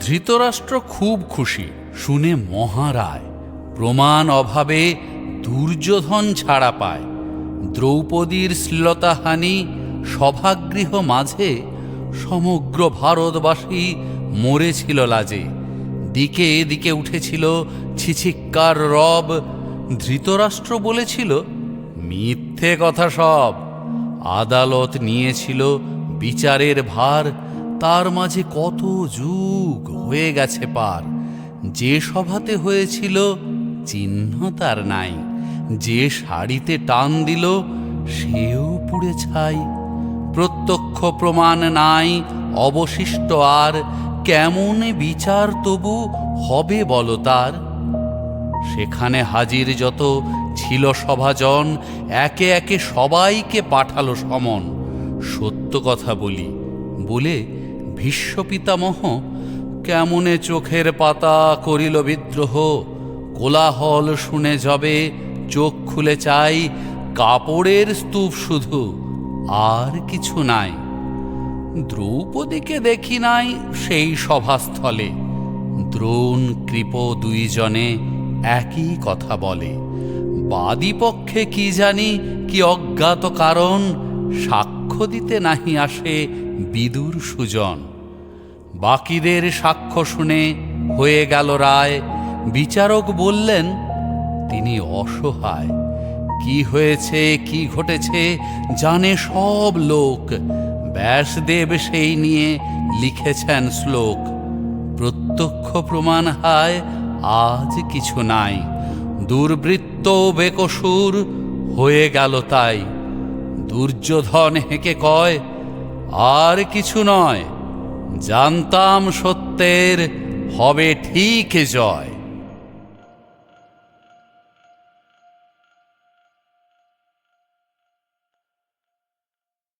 ধৃতরাষ্ট্র খুব খুশি, শুনে মহারায়। প্রমাণ অভাবে দুর্যোধন ছাড়া পায়। দ্রৌপদীর শ্লীলতাহানি সভাগৃহ মাঝে সমগ্র ভারতবাসী মরেছিল লাজে। দিকে দিকে উঠেছিল ছিছিক্কার রব। ধৃতরাষ্ট্র বলেছিল, মিথ্যে কথা সব। আদালত নিয়েছিল বিচারের ভার। তার মাঝে কত যুগ হয়ে গেছে পার। যে সভাতে হয়েছিল, চিহ্ন তার নাই। যে শাড়িতে টান দিল, সেও পুড়ে ছাই। প্রত্যক্ষ প্রমাণ নাই, অবশিষ্ট আর। কেমন বিচার তবু হবে বলো তার? সেখানে হাজির যত ছিল সভাজন, একে একে সবাইকে পাঠালো সমন। সত্য কথা বলি, বলে ভীষ্ম পিতামহ কেমনে চোখের পাতা করিল বিদ্রোহ? কোলাহল শুনে যাবে, চোখ খুলে চাই, কাপড়ের স্তূপ শুধু, আর কিছু নাই। দ্রৌপদীকে দেখি নাই সেই সভাস্থলে, দ্রোণ কৃপ দুইজনে একই কথা বলে। বাদী পক্ষে কি জানি কি অজ্ঞাত কারণ, সাক্ষ্য দিতে নাহি আসে বিদুর সুজন। বাকিদের সাক্ষ্য শুনে হয়ে গেল রায়। বিচারক বললেন, তিনি অসহায়। কি হয়েছে, কি ঘটেছে, জানে সব লোক। ব্যাসদেব সেই নিয়ে লিখেছেন শ্লোক। প্রত্যক্ষ প্রমাণ হায়, আজ কিছু নাই। দুর্বৃত্ত বেকসুর হয়ে গেল তাই। দুর্যোধন হেঁকে কয় আর কিছু নয়। জানতাম সত্যের হবে ঠিক জয়।